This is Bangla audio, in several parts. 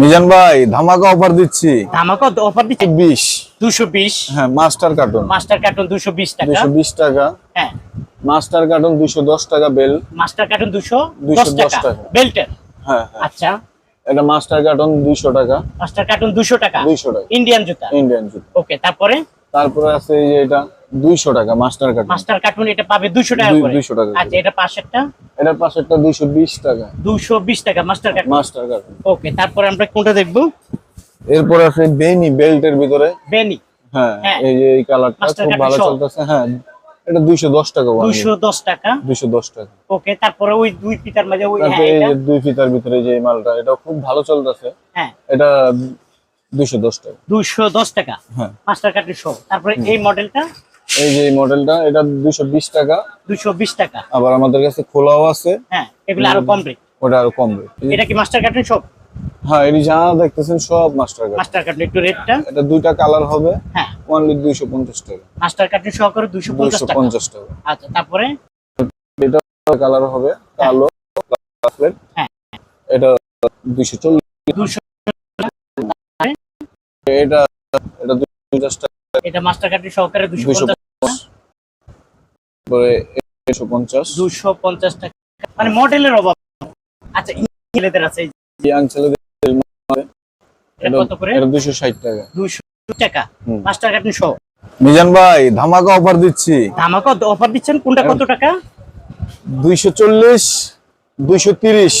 মিজান ভাই ধামাকা অফার দিচ্ছি। ধামাকা অফার দিচ্ছে? বিশ দুশো বিশ। হ্যাঁ মাস্টার কার্টুন মাস্টার কার্টুন দুশো বিশ টাকা। দুশো বিশ টাকা। হ্যাঁ। মাস্টার কার্টুন দুশো দশ টাকা বেল মাস্টার কার্টুন দুশো 210 দশ টাকা। বেল্টের হ্যাঁ হ্যাঁ। আচ্ছা। এটা মাস্টার কার্টুন দুইশো টাকা। মাস্টার কার্টুন দুশো টাকা। দুইশো টাকা। ইন্ডিয়ান জুতা। ইন্ডিয়ান জুতো। ওকে তারপরে? তারপরে আছে এই যে এটা। দুইশো টাকা মাস্টার কার্টুন। মাস্টার কার্টুন এটা পাবে দুশো টাকা দুই- করে। 200 টাকা। আচ্ছা এটা পাশেরটা? এটার পাশে একটা দুইশো বিশ টাকা। দুশো বিশ টাকা master carton? Master carton. Okay তারপরে আমরা কোনটা দেখব? এরপর আছে বেনি বেল্টের ভিতরে। বেনি? হ্যাঁ হ্যাঁ। এই যে এই কালারটা খুব ভালো চলতেছে। হ্যাঁ এটা দুইশো দশ টাকা দুশো দশ টাকা। দুইশো দশ টাকা। ওকে তারপরে ওই দুই পিতার মাঝে ওই হ্যাঁ দুই ফিতার ভিতরে যে মালটা এটা খুব ভালো চলতেছে। হ্যাঁ। এটা দুইশো দশ টাকা। দুশো দশ টাকা। হ্যাঁ। মাস্টার কার্টুন সহ তারপরে এই মডেলটা? এই যে মডেলটা এটা দুইশো বিশ টাকা। দুশো বিশ টাকা। আবার আমাদের কাছে খোলাও আছে। হ্যাঁ এগুলো আরও কম রেট ওটা আরও কম রেট এটা কি মাস্টার কার্টুন সব? হ্যাঁ এটি যা দেখতেছেন সব মাস্টার কার্ড মাস্টার কার্টুন একটু রেটটা এটা দুইটা কালার হবে। হ্যাঁ। অনলি দুইশো পঞ্চাশ টাকা। মাস্টার কার্টুন সহকারে দুশো পঞ্চাশ দুইশো টাকা পঞ্চাশ টাকা। আচ্ছা তারপরে? এটা কালার হবে কালো প্লেট হ্যাঁ। এটা দুইশো চল্লিশ। দুশো এটা এটা দুইশো পঞ্চাশ টাকা। এটা মাস্টার কার্টুন সহকারে দুশো দুইশো পঞ্চাশ তারপরে একশো পঞ্চাশ। দুশো পঞ্চাশ টাকা। মানে মডেলের অভাব। আচ্ছা ছেলেদের আছে ইয়াং ছেলেদের কত করে? এটা দুইশো ষাট টাকা। দুশো টাকা। কার্টুন সহ মিজান ভাই ধামাকা অফার দিচ্ছি। ধামাকা অফার দিচ্ছেন? কোনটা কত টাকা? দুইশো চল্লিশ দুইশো তিরিশ।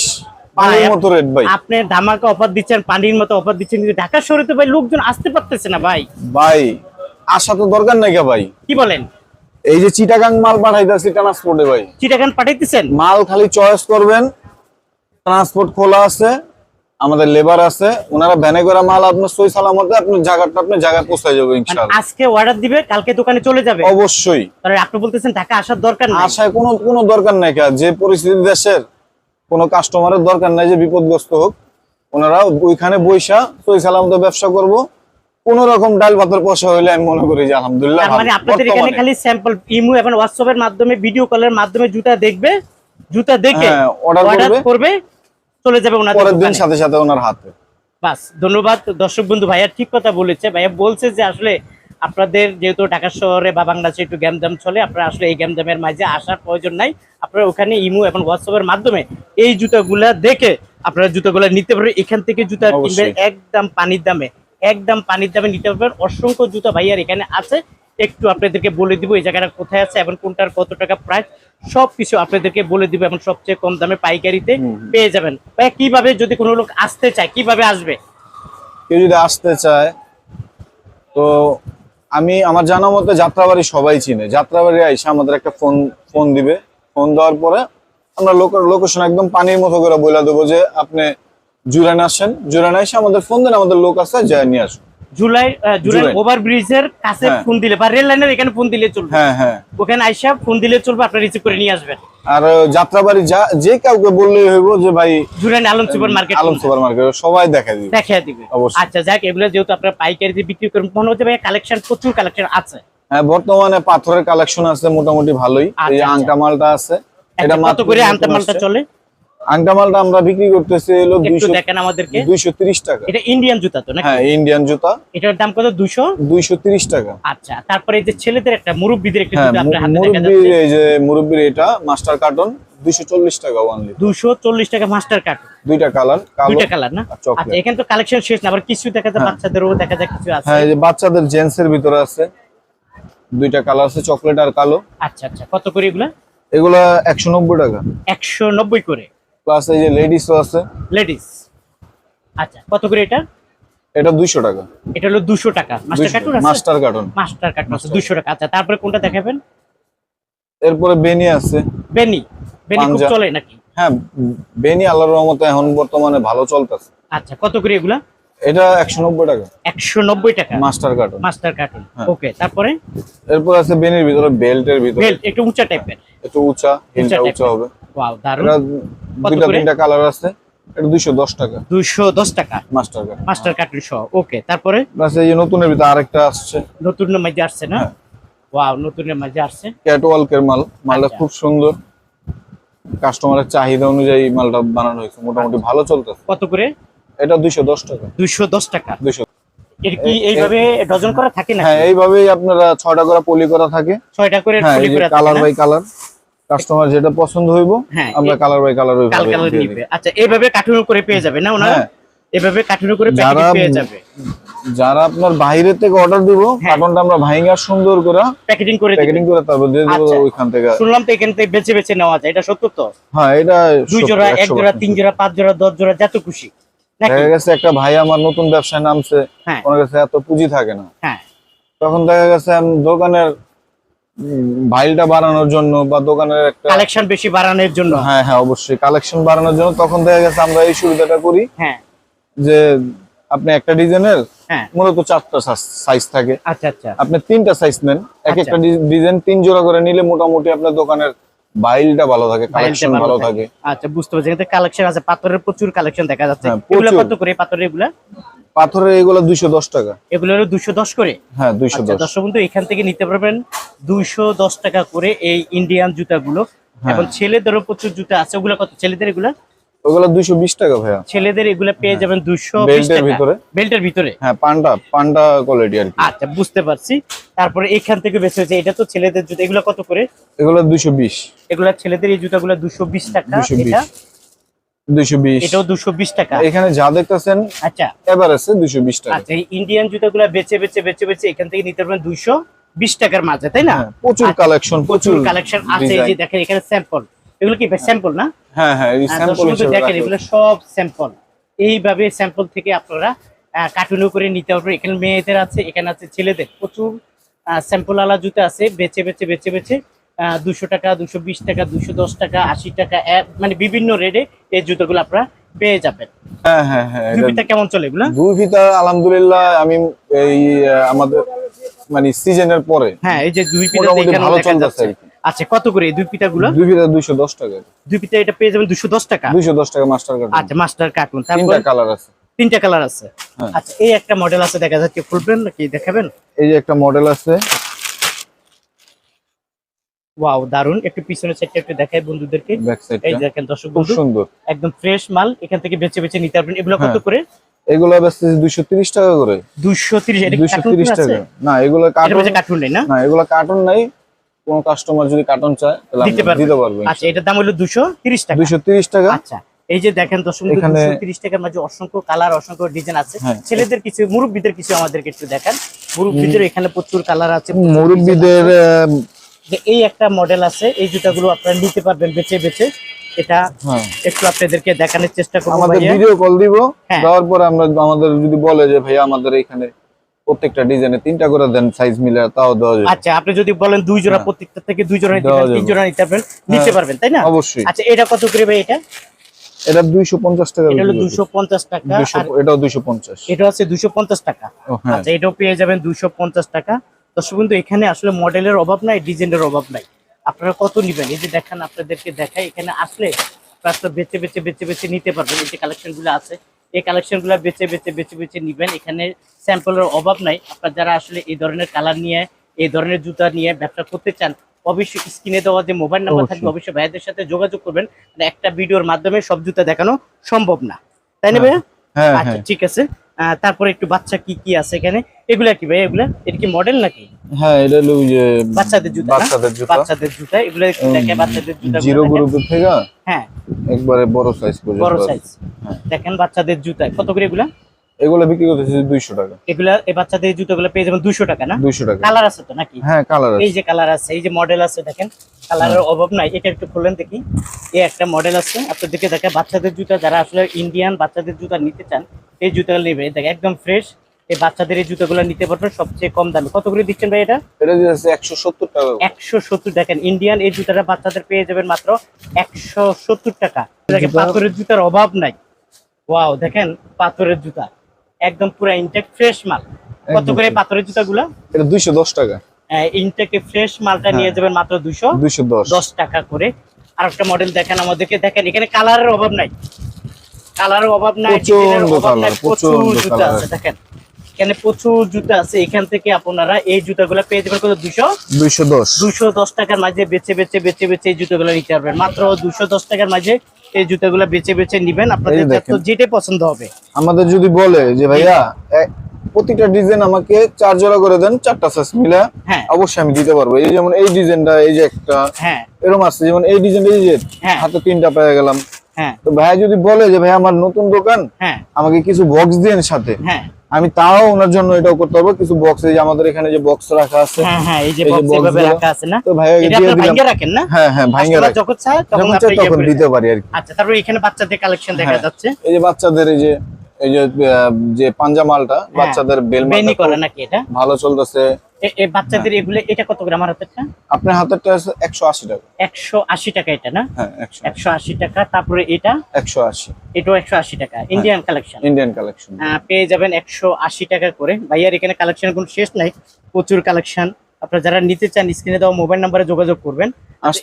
পানির মতো রেট ভাই। আপনি ধামাকা অফার দিচ্ছেন পানির মতো অফার দিচ্ছেন কিন্তু ঢাকা শহরে তো ভাই লোকজন আসতে পারতেছে না ভাই। ভাই আসা তো দরকার নাই ভাই। কি বলেন? এই যে চিটাগাং মাল পাঠাইতেছি ট্রান্সপোর্টে ভাই। চিটাগান পাঠাইতেছেন? মাল খালি চয়েস করবেন ট্রান্সপোর্ট খোলা আছে আমাদের লেবার আছে ওনারা ভ্যানে করে মাল আপনার সই সালামতে আপনার জায়গাটা আপনার জায়গায় পৌঁছে যাবে মানে ইনশাআল্লাহ। আজকে অর্ডার দিবে কালকে দোকানে চলে যাবে? অবশ্যই। তাহলে আপনি বলতেছেন ঢাকা আসার দরকার নাই? আশায় কোনো কোনো দরকার নাই কা? যে পরিস্থিতি দেশের কোনো কাস্টমারের দরকার নাই যে বিপদগ্রস্ত হোক ওনারা ওইখানে বৈশা সই সালামতে ব্যবসা করব কোন রকম ডাল ভাতের পয়সা হইলে আমি মনে করি যে আলহামদুলিল্লাহ মানে আপনাদের এখানে খালি স্যাম্পল ইমো এবং হোয়াটসঅ্যাপের মাধ্যমে ভিডিও কলের মাধ্যমে জুতা দেখবে জুতা দেখে হ্যাঁ, অর্ডার করবে। করবে চলে যাবে ওনাদের পরের দিন সাথে সাথে ওনার হাতে। বাস ধন্যবাদ। দর্শক বন্ধু ভাইয়া ঠিক কথা বলেছে। ভাইয়া বলছে যে আসলে আপনাদের যেহেতু ঢাকা শহরে বা বাংলাদেশে একটু গ্যামজাম চলে আপনারা আসলে এই গ্যামজামের মাঝে আসার প্রয়োজন নাই। আপনারা ওখানে ইমো এবং হোয়াটসঅ্যাপের মাধ্যমে এই জুতাগুলা দেখে আপনারা জুতাগুলা নিতে পারবেন। এখান থেকে জুতা কিনবেন একদম পানির দামে। একদম পানির দামে নিতে পারবেন। অসংখ্য জুতা ভাইয়ার এখানে আছে। একটু আপনাদেরকে বলে দিব এই জায়গাটা কোথায় আছে এবং কোনটার কত টাকা প্রাইস সব কিছু আপনাদেরকে বলে দিব এবং সবচেয়ে কম দামে পাইকারিতে। পেয়ে যাবেন। ভাইয়া কীভাবে যদি কোনো লোক আসতে চায় কীভাবে আসবে? কেউ যদি আসতে চায় তো আমি আমার জানা মতে যাত্রাবাড়ি সবাই চিনে। যাত্রাবাড়ি আইসা আমাদের একটা ফোন ফোন দিবে। ফোন দেওয়ার পরে আমরা লোকেশন একদম পানির মতো করে বলে দেবো যে আপনি জুরান আসেন জুরান এসে আমাদের ফোন দেন আমাদের লোক আছে যায় নিয়ে আসুন। জুলাই জুলাই জুলাই। ওভার ব্রিজের কাছে হ্যাঁ। ফোন দিলে বা রেল লাইনের এখানে ফোন দিলে চলবে। হ্যাঁ হ্যাঁ। ওখানে আইসা ফোন দিলে চলবে আপনি রিসিভ করে নিয়ে আসবেন। আর যাত্রাবাড়ি যা যে কাউকে বললেই হইব যে ভাই জুলাই Alam super market Alam super market সবাই দেখা দিবে। দেখিয়ে দিবে। আচ্ছা যাক এগুলো যেহেতু আপনার পাইকারি দিয়ে বিক্রি করেন মনে হচ্ছে ভাই কালেকশন প্রচুর কালেকশন আছে। হ্যাঁ বর্তমানে পাথরের কালেকশন আছে মোটামুটি ভালোই। এই আচ্ছা, আচ্ছা। আংটা মালটা আছে। এটা কত মাত্র করে আনতে মালটা চলে? আংটা মালটা আমরা বিক্রি করতেছি হলো একটু দুইশো দেখেন আমাদেরকে। দুইশো তিরিশ টাকা। এটা ইন্ডিয়ান জুতা তো নাকি? হ্যাঁ ইন্ডিয়ান জুতা। এটার দাম কত? দুশো দুইশো তিরিশ টাকা। আচ্ছা তারপরে এই যে ছেলেদের একটা মুরব্বীদের একটা হ্যাঁ জুতা আপনার হাতে দেখা যাচ্ছে। এই যে মুরব্বির এটা মাস্টার কার্টন দুইশো চল্লিশ টাকা ওয়ানলি দুশো চল্লিশ টাকা মাস্টার কার্ড দুইটা কালার কালো দুইটা কালার না? আচ্ছা এখানে তো কালেকশন শেষ না আবার কিছু দেখা যায় হ্যাঁ। বাচ্চাদেরও দেখা যায় কিছু আছে। হ্যাঁ এই যে বাচ্চাদের জেন্টস এর ভিতরে আছে। দুইটা কালার আছে চকলেট আর কালো। আচ্ছা আচ্ছা কত করে এগুলা? এগুলা একশো নব্বই টাকা। একশো নব্বই করে। প্লাস এই যে লেডিসও আছে। লেডিস আচ্ছা কত করে এটা? এটা দুইশো টাকা। এটা হলো দুশো টাকা। মাস্টার কার্টুন আছে? মাস্টার কার্টন মাস্টার কার্টুন আছে দুশো টাকা। আচ্ছা তারপরে কোনটা দেখাবেন? এরপরে বেনি আছে। বেনি বেনি খুব চলে নাকি? হ্যাঁ বেনি আল্লাহর রহমতে এখন বর্তমানে ভালো চলতেছে। আচ্ছা কত করে এগুলা? এটা একশো নব্বই টাকা। একশো নব্বই টাকা? Master carton master carton. Okay তারপরে? এরপর আছে বেনির ভিতরে বেল্টের ভিতরে। বেল্ট একটু উঁচা টাইপের একটু উঁচা হিলটা উঁচা হবে। ওয়াও কত দুইটা? তিনটা কালার আছে। এটা দুইশো দশ টাকা। দুশো দশ টাকা? মাস্টার কার্ড মাস্টার সহ ওকে তারপরে? প্লাস এই নতুনের ভিতরে আরেকটা আসছে। নতুন মাঝে আসছে না? হ্যাঁ। ওয়াও নতুনের মাঝে আসছে। মাল। মালটা আচ্ছা। খুব সুন্দর। কাস্টমারের চাহিদা অনুযায়ী মালটা বানানো হয়েছে। মোটামুটি ভালো চলতেছে। কত করে? এটা দুইশো দশ টাকা। দুইশো দশ টাকা? দুইশো। এর কি এইভাবে ডজন করা থাকে না হ্যাঁ এইভাবেই আপনারা ছয়টা করে পলি করা থাকে। ছয়টা করে হ্যাঁ পলি করে কালার বাই কালার। কাস্টমার যেটা পছন্দ হইব হ্যাঁ, আমরা কালার বাই কালার কাল কালার নিবে আচ্ছা এইভাবে কার্টুন করে পেয়ে যাবে না ওনারা? হ্যাঁ। এভাবে কার্টুন করে প্যাকেট পেয়ে যাবে? যারা আপনার বাইরে থেকে অর্ডার দিব হ্যাঁ। কার্টনটা আমরা ভাইঙ্গা সুন্দর করে প্যাকেটিং করে প্যাকেটিং করে তারপর দিয়ে দেবো আচ্ছা। ওইখান থেকে। শুনলাম তো এখান থেকে বেছে বেছে নেওয়া যায় এটা সত্য তো? হ্যাঁ এটা দুই জোড়া এক জোড়া তিন জোড়া পাঁচ জোড়া দশ জোড়া যত খুশি। দেখা গেছে একটা ভাই আমার নতুন ব্যবসায় নামছে হ্যাঁ। ওনার কাছে এত পুঁজি থাকে না। হ্যাঁ। তখন দেখা গেছে আমি দোকানের ভাইলটা বাড়ানোর জন্য বা দোকানের একটা কালেকশন বেশি বাড়ানোর জন্য। হ্যাঁ হ্যাঁ অবশ্যই। কালেকশন বাড়ানোর জন্য তখন দেখা গেছে আমরা এই সুবিধাটা করি হ্যাঁ। যে আপনি একটা ডিজাইনের হ্যাঁ। মূলত চারটা সাইজ থাকে। আচ্ছা আচ্ছা। আপনি তিনটা সাইজ নেন। এক আচ্ছা। একটা ডিজাইন তিন জোড়া করে নিলে মোটামুটি আপনার দোকানের বাইলটা ভালো থাকে কালেকশন ভালো থাকে। আচ্ছা বুঝতে পারছি। কালেকশন আছে পাথরের প্রচুর কালেকশন দেখা যাচ্ছে। হ্যাঁ, এগুলো কত করে পাথরের এগুলা? পাথরের এগুলো দুইশো দশ টাকা। এগুলো হলো দুশো দশ করে? হ্যাঁ দুইশো আচ্ছা দশ দর্শক বন্ধু এখান থেকে নিতে পারবেন দুইশো দশ টাকা করে এই ইন্ডিয়ান জুতাগুলো। হ্যাঁ। এখন ছেলেদেরও প্রচুর জুতা আছে। ওগুলো কত? ছেলেদের এগুলা? ওগুলো দুইশো বিশ টাকা ভাইয়া। ছেলেদের এগুলো পেয়ে যাবেন দুশো বেল্টের ভিতরে। বেল্টের ভিতরে? হ্যাঁ পান্ডা পান্ডা কোয়ালিটি আর কি। আচ্ছা বুঝতে পারছি। তারপরে এখান থেকে বেছে হয়েছে এটা তো ছেলেদের জুতা। এগুলো কত করে? এগুলো দুইশো বিশ। এগুলা ছেলেদের এই জুতাগুলো দুশো বিশ টাকা। এটা এটাও টাকা। এখানে যা দেখতেছেন আচ্ছা। টাকা। আচ্ছা ইন্ডিয়ান জুতাগুলো বেচে বেচে বেচে বেচে এখান থেকে নিতে পারবেন টাকার মাঝে তাই না? প্রচুর কালেকশন প্রচুর প্রচুর কালেকশন আছে এই যে দেখেন এখানে স্যাম্পল এগুলো কি স্যাম্পল না? হ্যাঁ হ্যাঁ এই স্যাম্পল দর্শক বন্ধু হিসেবে দেখেন এগুলো সব স্যাম্পল এইভাবে স্যাম্পল থেকে আপনারা কার্টুনও করে নিতে পারবেন। এখানে মেয়েদের আছে এখানে আছে ছেলেদের। প্রচুর স্যাম্পল আলা জুতো আছে। বেচে বেচে বেচে বেচে দুশো টাকা দুশো বিশ টাকা দুশো দশ টাকা আশি টাকা মানে বিভিন্ন রেটে এই জুতোগুলো আপনারা পেয়ে যাবেন। হ্যাঁ হ্যাঁ হ্যাঁ কেমন চলে এগুলো? আলহামদুলিল্লাহ আমি এই আমাদের মানে সিজনের পরে হ্যাঁ এই যে দুই পিতা ভালো দেখা চলতেছে যাচ্ছে। আচ্ছা কত করে দুই পিতা গুলো দুই দুইশো দশ টাকা। দুই পিতা এটা পেয়ে যাবেন দুশো দশ টাকা? দুইশো দশ টাকা মাস্টার কার্ড আচ্ছা মাস্টার তিনটা কালার আছে। তিনটা কালার আছে। হ্যাঁ। আচ্ছা এই একটা মডেল আছে দেখা যাচ্ছে খুলবেন নাকি দেখাবেন? এই যে একটা মডেল আছে ওয়াও দারুণ একটু পিছনের সাইডটা একটু দেখাই বন্ধুদেরকে। এই দেখেন দর্শক খুব বন্ধু সুন্দর। একদম ফ্রেশ মাল এখান থেকে বেছে বেছে নিতে পারবেন। এগুলো কত হ্যাঁ। করে? এগুলো বেচতেছে দুইশো তিরিশ টাকা করে। দুশো তিরিশ এটা দুইশো কার্টুন তিরিশ আছে? টাকা। না এগুলো কার্টুন কার্টুন নেই না? না এগুলো কার্টুন নাই। কোন কাস্টমার যদি কার্টুন চায় তাহলে দিতে পারবেন। আচ্ছা এটার দাম হলো দুশো তিরিশ টাকা। দুইশো তিরিশ টাকা। আচ্ছা এই যে দেখেন দর্শক তিরিশ টাকার মাঝে অসংখ্য কালার অসংখ্য ডিজাইন আছে। হ্যাঁ। ছেলেদের কিছু মুরব্বীদের কিছু আমাদেরকে একটু দেখান। মুরব্বীদের এখানে প্রচুর কালার আছে মুরব্বীদের যে এই একটা মডেল আছে এই জুতাগুলো আপনারা নিতে পারবেন বেছে বেছে। এটা হ্যাঁ। একটু আপনাদেরকে দেখানোর চেষ্টা করব আমাদের ভিডিও কল দিব হ্যাঁ। দেওয়ার পরে আমরা আমাদের যদি বলে যে ভাইয়া আমাদের এখানে প্রত্যেকটা ডিজাইনে তিনটা করে দেন সাইজ মিলে তাও দেওয়া যাবে। আচ্ছা আপনি যদি বলেন দুই জোড়া হ্যাঁ। প্রত্যেকটা থেকে দুই জোড়া নিতে পারেন তিন জোড়া নিতে পারবেন নিতে। পারবেন তাই না? অবশ্যই। আচ্ছা এটা কত করে ভাই এটা? এটা দুইশো পঞ্চাশ টাকা এটা হলো বিক্রি দুশো পঞ্চাশ টাকা করতেছি। 200 আর এটাও দুইশো পঞ্চাশ। এটা হচ্ছে দুশো পঞ্চাশ টাকা। আচ্ছা এটাও পেয়ে যাবেন দুশো পঞ্চাশ টাকা। দর্শক বন্ধু এখানে আসলে মডেলের অভাব নাই ডিজাইনের অভাব নাই। আপনারা কত নিবেন? এই যে দেখেন আপনাদেরকে দেখাই এখানে আসলে আপনারা বেছে বেছে বেছে বেছে নিতে পারবেন। এই যে কালেকশনগুলো আছে এই কালেকশনগুলো বেছে বেছে বেছে বেছে নিবেন। এখানে স্যাম্পলের অভাব নাই। আপনারা যারা আসলে এই ধরনের কালার নিয়ে এই ধরনের জুতা নিয়ে ব্যবসা করতে চান অবশ্যই স্ক্রিনে দেওয়া যে মোবাইল নাম্বার থাকবে অবশ্যই। ভাইয়াদের সাথে যোগাযোগ করবেন। মানে একটা ভিডিওর মাধ্যমে সব জুতা দেখানো সম্ভব না। তাই না ভাইয়া? হ্যাঁ আচ্ছা হ্যাঁ। ঠিক আছে। তারপরে একটু বাচ্চা কি কি আছে এখানে? এগুলা কি ভাই? এগুলা? এটা কি মডেল নাকি? হ্যাঁ এটা হলো যে বাচ্চাদের জুতা বাচ্চাদের জুতা। বাচ্চাদের জুতা। এগুলা কি দেখে বাচ্চাদের জুতা জিরো গ্রুপের থেকে হ্যাঁ। একবারে বড় সাইজ পর্যন্ত বড় সাইজ হ্যাঁ। দেখেন বাচ্চাদের জুতা। কত করে এগুলা? এগুলো বিক্রি করতেছি দুইশো টাকা। এগুলা এই বাচ্চাদের জুতাগুলো পেয়ে যাবেন দুশো টাকা না? দুইশো টাকা। কালার আছে তো নাকি? হ্যাঁ কালার এই যে কালার আছে এই যে মডেল আছে দেখেন কালারের অভাব নাই এটা একটু খুললেন দেখি। এই একটা মডেল আছে আপনাদেরকে দেখে বাচ্চাদের জুতা যারা আসলে ইন্ডিয়ান বাচ্চাদের জুতা নিতে চান এই জুতাগুলো নেবে। দেখে একদম ফ্রেশ এই বাচ্চাদের এই জুতাগুলো নিতে পারবেন সবচেয়ে কম দামে। কত করে দিচ্ছেন ভাই এটা? এটা একশো সত্তর টাকা করে। একশো সত্তর দেখেন ইন্ডিয়ান এই জুতাটা বাচ্চাদের পেয়ে যাবেন মাত্র একশো সত্তর টাকা। দেখেন পাথরের জুতার অভাব নাই। ওয়াও দেখেন পাথরের জুতা। একদম পুরো ইনটেক ফ্রেশ মাল। কত করে। পাথরের জুতাগুলো? এটা দুইশো দশ টাকা। ইনটেকে ফ্রেশ মালটা নিয়ে যাবেন মাত্র দুশো দুইশো দশ। দশ টাকা করে। আর একটা মডেল দেখেন আমাদেরকে। দেখেন এখানে কালারের অভাব নাই। কালারের অভাব নাই প্রচুর জুতা আছে দেখেন। এখানে প্রচুর জুতা আছে। এখান থেকে আপনারা এই জুতাগুলো পেয়ে যাবেন কত? দুশো দুইশো দশ। দুশো দশ টাকার মাঝে বেছে বেছে বেছে বেছে এই জুতোগুলো নিতে পারবেন। মাত্র দুশো দশ টাকার মাঝে এই জুতোগুলো বেছে বেছে নিবেন। আপনাদের। যেটাই পছন্দ হবে। আমাদের যদি বলে যে ভাইয়া প্রতিটা ডিজাইন আমাকে চার জোড়া করে দেন চারটা সাইজ মিলে হ্যাঁ। অবশ্যই আমি দিতে পারব। এই যেমন এই ডিজাইনটা এই যে একটা হ্যাঁ। এরকম আছে। যেমন এই ডিজাইনটা এই যে হ্যাঁ। হাতে তিনটা পেয়ে গেলাম। হ্যাঁ। তো ভাইয়া যদি বলে যে ভাই আমার নতুন দোকান হ্যাঁ। আমাকে কিছু বক্স দিন সাথে। হ্যাঁ। আমি তাও ওনার জন্য এটাও করতে পারব। কিছু বক্স এই যে আমাদের এখানে যে বক্স রাখা আছে হ্যাঁ হ্যাঁ এই যে বক্স এভাবে রাখা আছে না তো এটা ভাঙ্গে রাখেন না? হ্যাঁ হ্যাঁ ভাঙ্গা কাস্টমার যখন চায় তখন আপনি ইয়ে তখন দিতে পারি আর কি। আচ্ছা তারপর এখানে বাচ্চাদের কালেকশন দেখা হ্যাঁ। যাচ্ছে। এই যে বাচ্চাদের এই যে এই যে যে পাঞ্জা মালটা বাচ্চাদের বেল। মালটা ভালো চলতেছে। এ- এ বাচ্চাদের এগুলো এটা কত গ্রাম আমার হাতেরটা? আপনার হাতেরটা একশো আশি টাকা। একশো আশি টাকা এটা না? হ্যাঁ একশো আশি। টাকা তারপরে এটা? একশো আশি। এটাও একশো আশি টাকা ইন্ডিয়ান কালেকশন ইন্ডিয়ান কালেকশন পেয়ে যাবেন একশো আশি টাকা করে। ভাইয়ার এখানে কালেকশন কোনো শেষ নাই প্রচুর কালেকশন আপনারা যারা নিতে চান স্ক্রিনে দেওয়া মোবাইল নাম্বারে যোগাযোগ করবেন।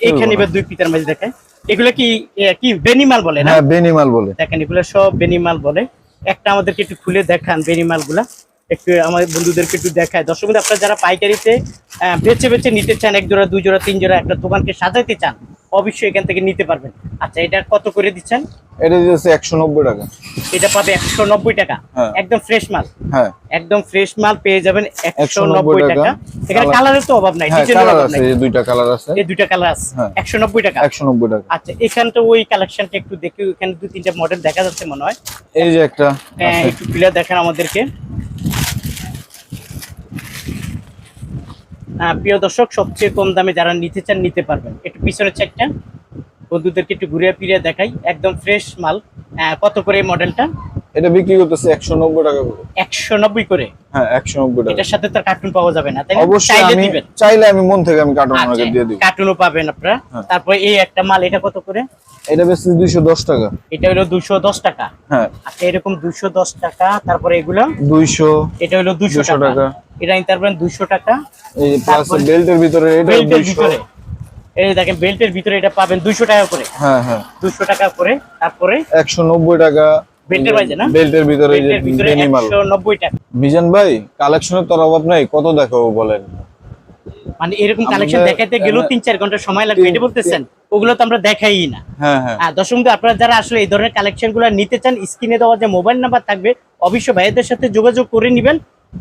এখানে এবার দুই পিতার মাঝে দেখায়। এগুলো কি কি বেনিমাল বলে না? হ্যাঁ বেনিমাল বলে। দেখেন এগুলো সব বেনিমাল বলে। একটা আমাদেরকে একটু খুলে দেখান বেনিমালগুলা একটু আমাদের বন্ধুদেরকে একটু দেখায়। দর্শক বন্ধু, আপনারা যারা পাইকারিতে বেছে বেছে নিতে চান এক জোড়া দুই জোড়া তিন জোড়া একটা দোকানকে সাজাইতে চান অবশ্যই এখান থেকে নিতে পারবেন। আচ্ছা এটা কত করে দিচ্ছেন? এটা একশো নব্বই টাকা। এটা পাবে একশো নব্বই টাকা। হ্যাঁ। একদম ফ্রেশ মাল। হ্যাঁ। একদম ফ্রেশ মাল পেয়ে যাবেন একশো 190 নব্বই টাকা। এখানে কালারের তো অভাব নাই হ্যাঁ ডিজাইনের অভাব নাই। এই দুইটা কালার আছে। এই দুইটা কালার আছে। হ্যাঁ। একশো নব্বই টাকা। একশো নব্বই টাকা। আচ্ছা এখানটা ওই কালেকশনটা একটু দেখি এখানে দুই তিনটা মডেল দেখা যাচ্ছে মনে হয়। এই যে একটা হ্যাঁ, একটু ক্লিয়ার দেখেন আমাদেরকে। প্রিয় দর্শক, সবচেয়ে কম দামে যারা নিতে চান নিতে পারবেন। একটু পিছনে চেকটা বন্ধুদেরকে একটু ঘুরিয়ে ফিরিয়ে দেখাই। একদম ফ্রেশ মাল। কত করে এই মডেলটা এটা বিক্রি করতেছে একশো নব্বই টাকা করে। একশো নব্বই করে? হ্যাঁ একশো নব্বই টাকা। এটার সাথে তো কার্টুন পাওয়া যাবে না তাই? অবশ্যই আমি দিবেন। চাইলে আমি মন থেকে আমি কার্টুন আচ্ছা, ওনাকে দিয়ে দিই কার্টুনও পাবেন আপনারা। হ্যাঁ। তারপরে এই একটা মাল এটা কত করে? এটা বেশি দুইশো দশ টাকা। এটা হলো দুশো দশ টাকা। হ্যাঁ। আচ্ছা এরকম দুশো দশ টাকা তারপরে এগুলো? দুইশো এটা হলো দুশো 200 টাকা। এটা নিতে পারবেন দুশো টাকা। এই প্লাস বেল্টের ভিতরে এটা বেল্টের দুইশো। ভিতরে। এই দেখেন বেল্টের ভিতরে এটা পাবেন দুইশো টাকা করে। হ্যাঁ হ্যাঁ। দুশো টাকা করে তারপরে একশো নব্বই টাকা। বেল্টের বাইরে না? বেল্টের ভিতরে বেল্টের টাকা মিজান ভাই কালেকশনের তোর অভাব নাই কত দেখাবো বলেন? মানে এরকম কালেকশন আমাদের- দেখাতে গেলেও তিন চার ঘণ্টা সময় লাগবে এটা বলতেছেন? ওগুলো তো আমরা দেখাই না। হ্যাঁ হ্যাঁ। আর দর্শক আপনারা যারা আসলে এই ধরনের কালেকশনগুলো নিতে চান স্ক্রিনে দেওয়া যে মোবাইল নাম্বার থাকবে অবশ্যই ভাইয়াদের সাথে যোগাযোগ করে নিবেন।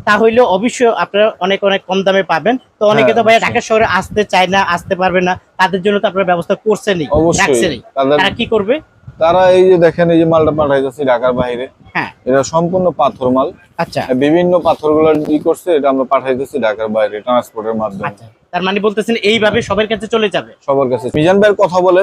তাহলে অবশ্যই আপনারা অনেক অনেক কম দামে পাবেন। তো অনেকে তো হ্যাঁ, ভাইয়া ঢাকা শহরে আসতে চায় না আসতে পারবে না তাদের জন্য তো আপনারা ব্যবস্থা করছেনই রাখছেনই। তারা কি করবে? তারা এই যে দেখেন এই যে মালটা পাঠাইতেছে ঢাকার বাইরে। হ্যাঁ। এটা সম্পূর্ণ পাথর মাল। আচ্ছা। বিভিন্ন পাথরগুলো ই করছে এটা আমরা পাঠাইতেছি ঢাকার বাইরে ট্রান্সপোর্টের মাধ্যমে। আচ্ছা। তার মানে বলতেছেন এইভাবে সবার কাছে চলে যাবে? সবার কাছে। মিজান ভাইয়ের কথা বলে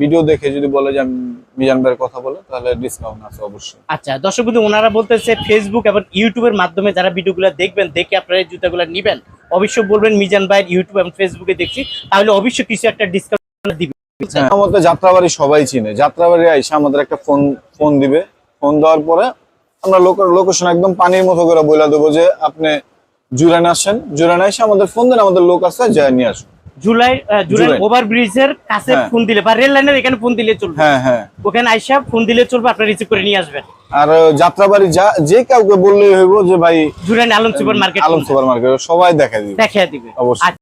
ভিডিও দেখে যদি বলে যে আমি মিজান ভাইয়ের কথা বলে তাহলে ডিসকাউন্ট আছে অবশ্যই। আচ্ছা দর্শক বন্ধু ওনারা বলতেছে ফেসবুক এবং ইউটিউবের মাধ্যমে যারা ভিডিওগুলো দেখবেন দেখে আপনারা এই জুতাগুলো নিবেন। অবশ্যই বলবেন মিজান ভাইয়ের ইউটিউব এবং ফেসবুকে দেখছি। তাহলে অবশ্যই কিছু একটা ডিসকাউন্ট দিবে। হ্যাঁ, যাত্রাবাড়ি সবাই চিনে। যাত্রাবাড়ি আইসা আমাদের একটা ফোন ফোন দিবে। ফোন দেওয়ার পরে আমরা লোকেশন একদম পানির মতো করে বলে দেবো যে আপনি জুরান আসেন। জুরান এসে আমাদের ফোন দেন আমাদের লোক আছে যা নিয়ে আসুন। জুলাই জুলাই কাছে হ্যাঁ। ফোন দিলে বা রেল লাইনের এখানে ফোন দিলে চলবে। হ্যাঁ হ্যাঁ। ওখানে আইসা ফোন দিলে চলবে আপনারা রিসিভ করে নিয়ে আসবেন। আর যাত্রাবাড়ি যা যে কাউকে বললেই হইব যে ভাই Alam super market Alam super market সবাই দেখা দিবে। দেখিয়ে দিবে। অবশ্যই।